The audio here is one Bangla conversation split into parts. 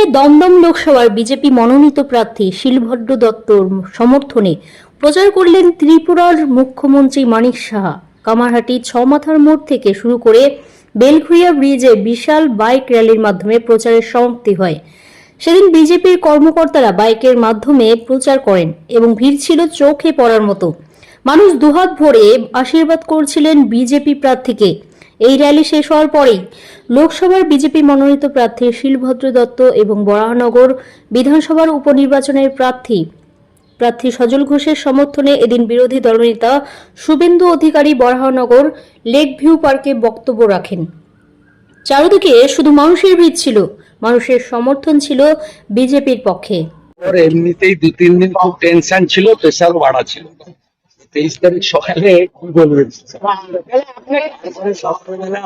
বর্ধমানে দমদম লোকসভার বিজেপি মনোনীত প্রার্থী শিলভদ্র দত্তর সমর্থনে প্রচার করলেন ত্রিপুরার মুখ্যমন্ত্রী মানিক সাহা। কামারহাটি ছমাথার মোড় থেকে শুরু করে বেলঘুরিয়া ব্রিজে বিশাল বাইক র্যালির মাধ্যমে প্রচারের সমাপ্তি হয়। সেদিন বিজেপির কর্মকর্তারা বাইকের মাধ্যমে প্রচার করেন এবং ভিড় ছিল চোখে পড়ার মতো। মানুষ দুহাত ভরে আশীর্বাদ করছিলেন বিজেপি প্রার্থীকে। এই র্যালি শেষ হওয়ার পরেই লোকসভার বিজেপি মনোনীত প্রার্থী শিলভদ্র দত্ত এবং বরাহনগর বিধানসভার উপনির্বাচনের প্রার্থী প্রার্থী সজল ঘোষের সমর্থনে এদিন বিরোধী দলনেতা শুভেন্দু অধিকারী বরাহনগর লেক ভিউ পার্কে বক্তব্য রাখেন। চারদিকে শুধু মানুষের ভিড় ছিল, মানুষের সমর্থন ছিল বিজেপির পক্ষে। এমনিতেই দু তিন দিন খুব টেনশন ছিল প্রেশার বাড়া ছিল তেইশ তারিখ সকালে কি বলবেন তারপরে সকালবেলা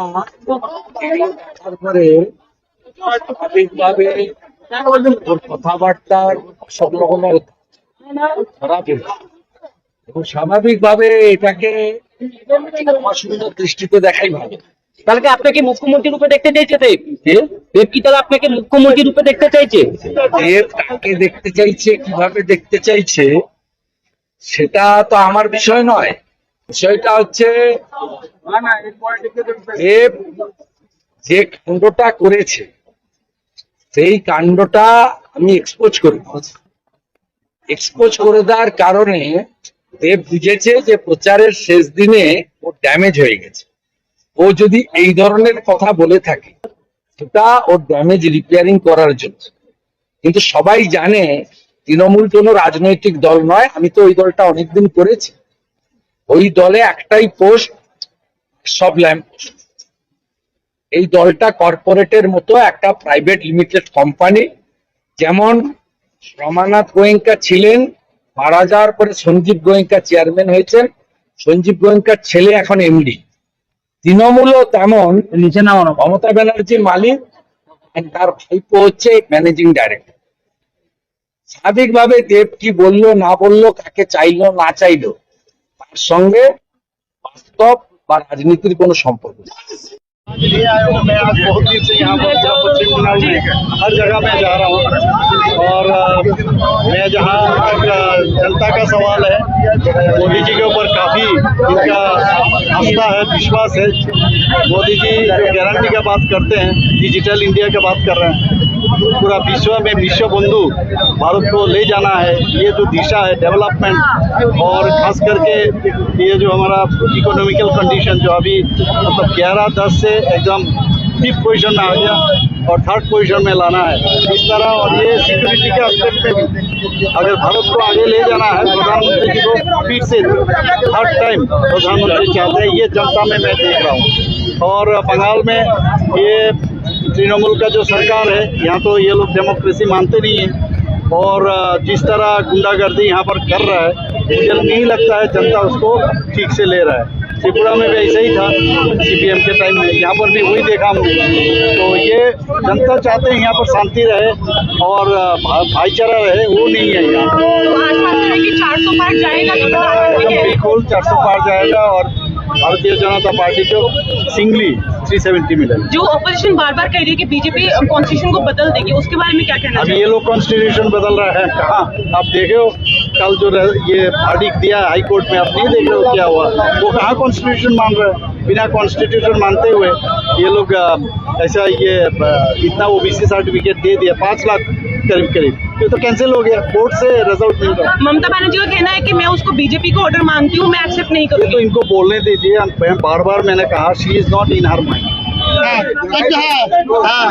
তারপরে স্বাভাবিকভাবে ওর কথাবার্তা সব রকমের খারাপ। এবং স্বাভাবিকভাবে এটাকে অসুবিধার দৃষ্টিতে দেখাই ভালো। তাহলে কি আপনাকে মুখ্যমন্ত্রী রূপে দেখতে চাইছে দেব? দেব কি তাহলে আপনাকে মুখ্যমন্ত্রী রূপে দেখতে চাইছে? দেব কাকে দেখতে চাইছে কীভাবে দেখতে চাইছে সেটা তো আমার বিষয় নয়। বিষয়টা হচ্ছে যে কাণ্ডটা করেছে, সেই কাণ্ডটা আমি এক্সপোজ করে এক্সপোজ করে দেওয়ার কারণে দেব বুঝেছে যে প্রচারের শেষ দিনে ও ড্যামেজ হয়ে গেছে। ও যদি এই ধরনের কথা বলে থাকে, সেটা ওর ড্যামেজ রিপেয়ারিং করার জন্য। কিন্তু সবাই জানে তৃণমূল কোনো রাজনৈতিক দল নয় আমি তো ওই দলটা অনেকদিন করেছি। ওই দলে একটাই পোস্ট সব ল্যাম্প এই দলটা কর্পোরেটের মতো একটা প্রাইভেট লিমিটেড কোম্পানি যেমন রমানাথ গোয়েঙ্কা ছিলেন মারা যাওয়ার পরে সঞ্জীব গোয়েঙ্কা চেয়ারম্যান হয়েছেন। সঞ্জীব গোয়েঙ্কার ছেলে এখন এমডি। তৃণমূলও তেমন নিচে নামানো। মমতা ব্যানার্জির মালিক তার ভাইপো হচ্ছে ম্যানেজিং ডাইরেক্টর স্বাভাবিকভাবে দেব কি বললো না বললো কাকে চাইলো না চাইলো তার সঙ্গে বাস্তব বা রাজনীতির কোনো সম্পর্ক নেই। लिए आया हूँ मैं आज बहुत दिन से यहाँ पर जहाँ पश्चिम बंगाल में हर जगह मैं जा रहा हूँ और अ, मैं जहाँ तक अ, जनता का सवाल है मोदी जी के ऊपर काफी इनका आस्था है, विश्वास है। मोदी जी गारंटी का बात करते हैं डिजिटल इंडिया का बात कर रहे हैं। पूरा विश्व में विश्व बंधु भारत को ले जाना है। ये जो दिशा है डेवलपमेंट और खास करके ये जो हमारा इकोनॉमिकल कंडीशन जो अभी मतलब ग्यारह, दस से एकदम टिप पोजिशन में आ गया। और थर्ड पोजीशन में लाना है। इस तरह और ये सिक्योरिटी के एस्पेक्ट में भी। अगर भारत को आगे ले जाना है, प्रधानमंत्री जी को फिर से थर्ड टाइम प्रधानमंत्री चाहते हैं, ये जनता में मैं देख रहा हूँ। और बंगाल में ये तृणमूल का जो सरकार है, यहाँ तो ये लोग डेमोक्रेसी मानते नहीं हैं। और जिस तरह गुंडागर्दी यहाँ पर कर रहा है, मुझे नहीं लगता है जनता उसको ठीक से ले रहा है। त्रिपुरा में भी ऐसा ही था सीपीएम के टाइम में। यहाँ पर भी वही देखा हमने। तो ये जनता चाहते हैं यहाँ पर शांति रहे और भाईचारा रहे वो नहीं है यहाँ। तो आज मानते कि 400 पार जाएगा तो बिल्कुल चार सौ पार जाएगा और भारतीय जनता पार्टी को सिंगली थ्री सेवेंटी मिलेगा जो ऑपोजिशन बार बार कह रही है कि बीजेपी कॉन्स्टिट्यूशन को बदल देगी उसके बारे में क्या कहना अब ये लोग कॉन्स्टिट्यूशन बदल रहा है। कहाँ? आप देखे हो कल जो ये वर्डिक्ट दिया हाई कोर्ट में आप नहीं देख रहे हो क्या हुआ? वो कहाँ कॉन्स्टिट्यूशन मान रहे हैं? बिना कॉन्स्टिट्यूशन मानते हुए ये लोग ऐसा ये इतना ओबीसी सर्टिफिकेट दे दिया पाँच लाख करीब करीब। ये तो कैंसिल हो गया कोर्ट से रिज़ल्ट मिल रहा ममता बनर्जी का कहना है कि मैं उसको बीजेपी को ऑर्डर मानती हूँ मैं एक्सेप्ट नहीं ये तो इनको बोलने दीजिए मैं बार बार मैंने कहा she is not in her mind हाँ।